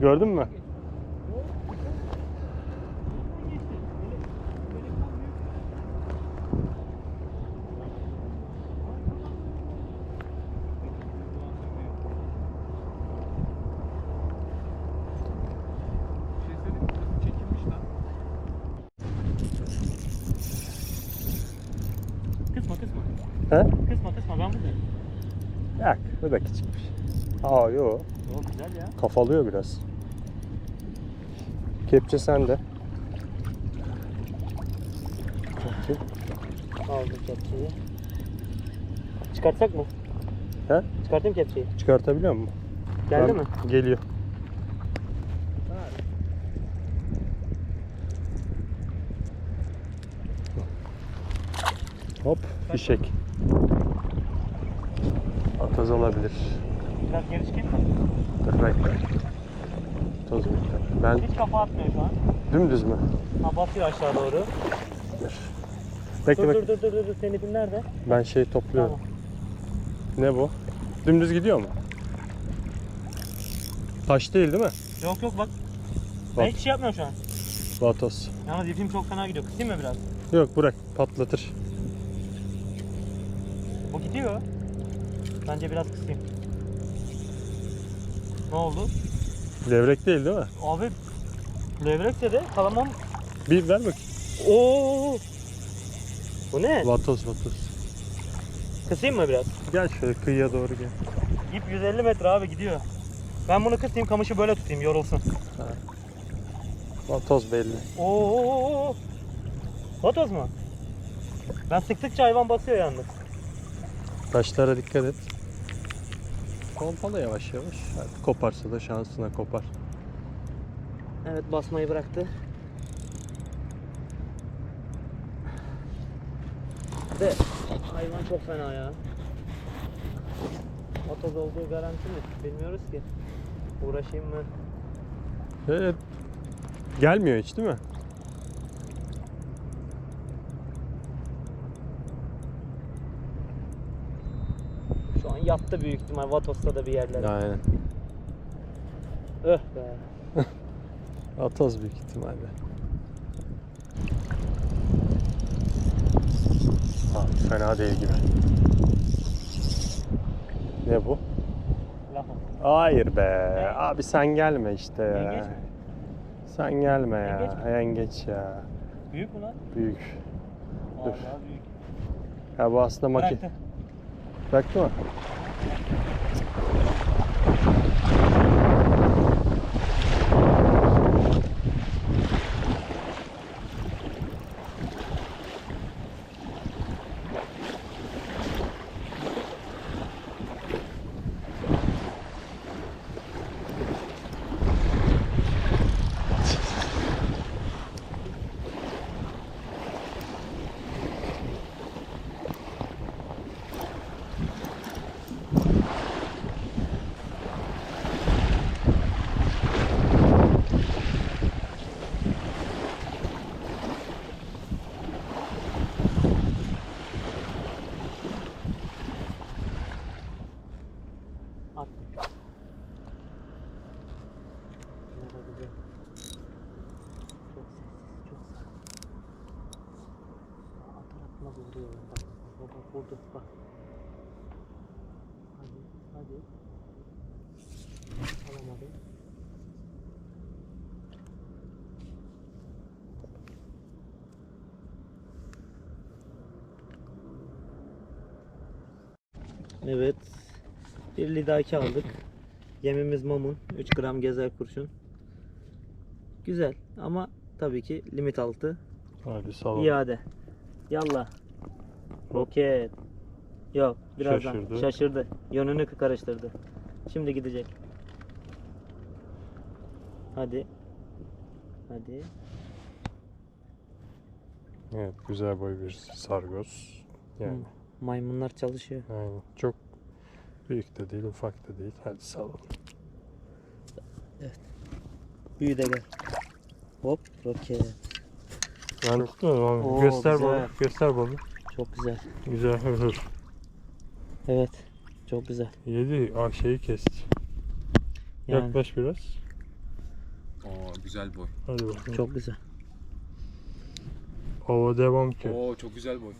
Gördün mü? Kısma kısma. He? Kısma kısma ben buradayım. Yak. Bu da küçükmüş. Aa yo. O güzel ya. Kafalıyor biraz. Kepçe sende. Bakayım. Aldım kepçeyi. Çıkartsak mı? He? Çıkartayım kepçeyi. Çıkartabiliyor musun? Geldi Ben- mi? Geliyor. Hop fişek. Ataz olabilir. Biraz geri çıkayım mı? Dur bekle. Toz bekle. Ben Hiç kafa atmıyor şu an. dümdüz mü? Ha basıyor aşağı doğru. Bekle Dur bekle. dur dur dur dur. Senin ipin nerede? Ben şey topluyorum. Tamam. Ne bu? Dümdüz gidiyor mu? Taş değil değil mi? Yok yok bak. Ben Bak. hiçbir şey yapmıyorum şu an. Vatos. Yalnız ipim çok fena gidiyor. Kısayım mı biraz? Yok bırak patlatır. Bu gidiyor. Bence biraz kısayım. Ne oldu? Levrek değil değil mi? Abi levrekse de kalamam. Bir ver bak. Oo. Bu ne? Vatos vatos. Kısayım mı biraz? Gel şöyle kıyıya doğru gel. İp 150 metre abi gidiyor. Ben bunu kısayım kamışı böyle tutayım yorulsun. Vatos belli. Oo. Fotoz mu? Ben sıktıkça hayvan basıyor yalnız. Taşlara dikkat et. Pompala yavaş yavaş. Hadi koparsa da şansına kopar. Evet basmayı bıraktı. De hayvan çok fena ya. Fotoz olduğu garanti mi? Bilmiyoruz ki. Uğraşayım mı? Evet. Gelmiyor hiç değil mi? Şu an yattı büyük ihtimal Vatos'ta da bir yerlere. Aynen. Öh be. Vatos büyük ihtimalle. Abi fena değil gibi. Ne bu? Lafa. Hayır be. Abi sen gelme işte ya. Yengeç mi? Sen gelme ya. Yengeç mi? Yengeç ya. Büyük mü lan? Büyük. Dur. Vallahi büyük. Ya bu aslında maki. Bıraktı. Bıraktı mı? At. Merhaba güzel. Çok sessiz, çok sakin. Aa, tarafına vuruyor. Bak, bak, bak, vurdu. Bak. Hadi, hadi. Alamadım. Evet. Bir lidaki aldık. Yemimiz mamun. 3 gram gezer kurşun. Güzel ama tabii ki limit altı. Hadi salalım. İade. Yallah. Roket. Yok birazdan Şaşırdı. şaşırdı. Yönünü karıştırdı. Şimdi gidecek. Hadi. Hadi. Evet güzel boy bir sargoz. Yani Maymunlar çalışıyor. aynen. Çok büyük de değil ufak da değil. Hadi salalım. Büyü de gel. Hop roket. Abi. Oo, göster güzel. balı. Göster balı. Çok güzel. Güzel hır. Evet. Çok güzel. Yedi şeyi kesti. Yani Yaklaş biraz. Oo güzel boy. Hadi bakalım. Çok güzel. Hava devam ki. Oo çok güzel boy.